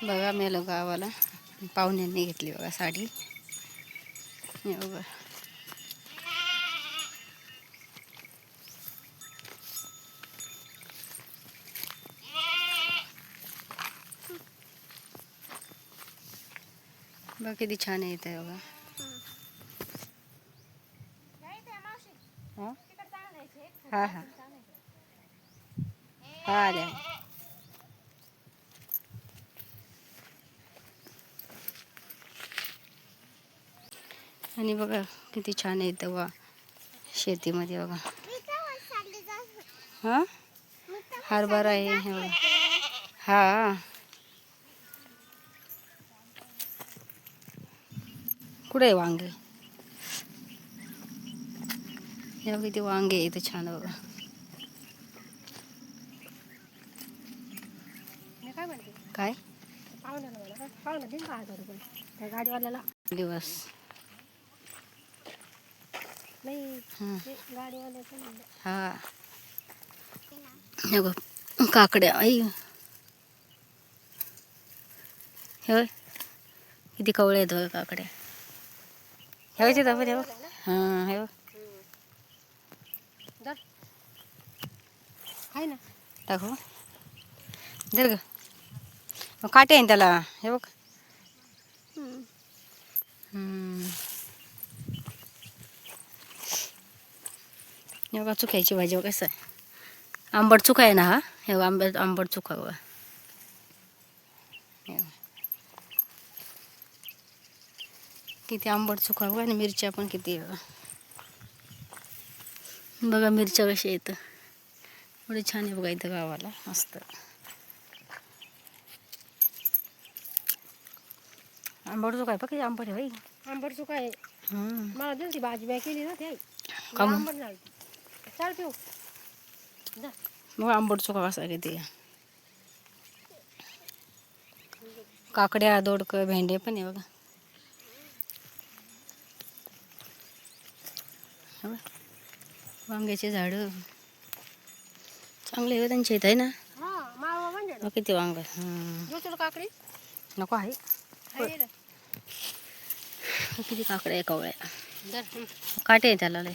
बघा मेलो गावाला. पाहुण्यांनी घेतली बघा साडी. बघा. बघ किती छान आहे बघा. हा? हा हा. द्या आल्या आणि बघा किती छान आहे वा शेतीमध्ये बघा. हा? हरभरा आहे हे बघा. हा. कुठे आहे वांगे? हे बघा किती वांगे इथं छान बघा. काय म्हणते? हं. काकड्या आई. हे बघ. किती कवळे आहेत बघ काकड्या. हे बघ तिथं बघ, हे हां हे आहे ना? टाकू. दर ग. काटे आहे त्याला हे बघ. हे बघा चुक्याची भाजी बघ कसं आहे. आंबट चुका आहे ना हा? हे आंबट आंबट चुका बघा. किती आंबट चुका बघा आणि मिरच्या पण किती बघा. मिरच्या कशा येतं एवढे छान आहे बघा इथं गावाला मस्त. आंबट चुका आहे बघ आंबट आहे बाई. आंबट चुका आहे. मला दिली ती भाजी बॅग केली ना ते? आंबट झाली चाल पिऊ. मग आंबट चुका कसा किती काकड्या दोडकं भेंडे पण आहे बघा. वांग्याचे झाडं. चांगले हो त्यांच्या इथं आहे ना? हा मावा म्हणजे किती वांग काकडी? नको आहे. किती काकड्या आहे कवळ्या. काटे त्याला लय.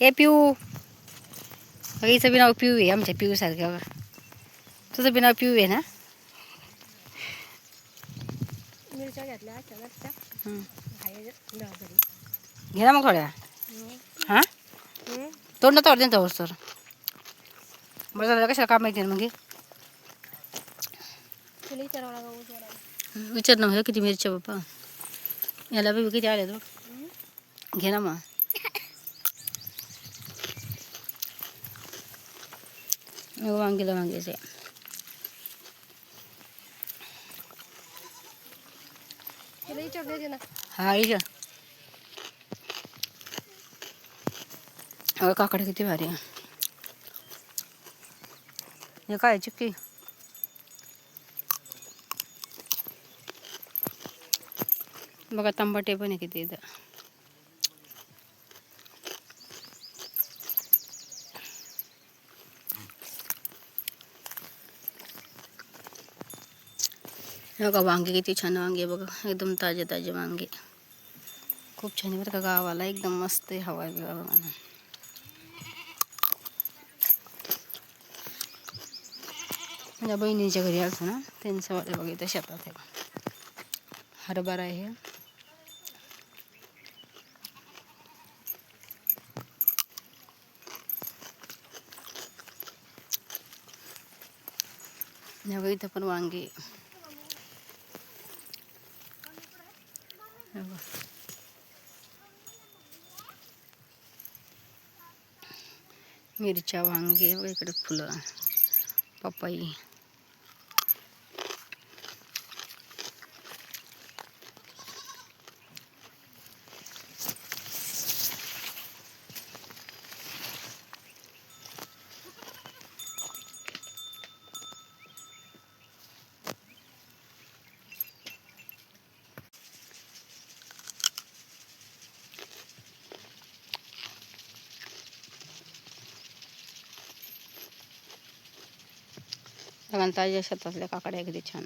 हे पिऊ. हिचं बी नाव पिऊ आहे आमच्या पिऊ सारखं बघा. तुझं बी नाव पिऊ आहे ना? तरी घे ना मग थोड्या. हां? तोंड तोड त्यांचा सर. बरं झालं कशाला काम माहिती ना मग? विचार ना किती मिरच्या बाप्पा. याला बी किती आले हं? घे ना मग. वांगीला वांग्याचे हा इजा काकडे किती भारी हे काय चिक्की बघा तंबाटे पण आहे किती इथं बघा वांगे किती छान वांगे बघा एकदम ताजे ताजे वांगे. खूप छान बरं का गावाला एकदम मस्त आहे हवा आहे गावाला माझ्या बहिणीच्या घरी आलतो ना त्यांचं वाले बघा इथं शेतात आहे. हरभरा आहे बघा इथं पण वांगे आहे. हे बघा. मिरच्या वांगे व इकडे फुलं. पपई. बघा ताज्या शेतातल्या काकड्या अगदी छान.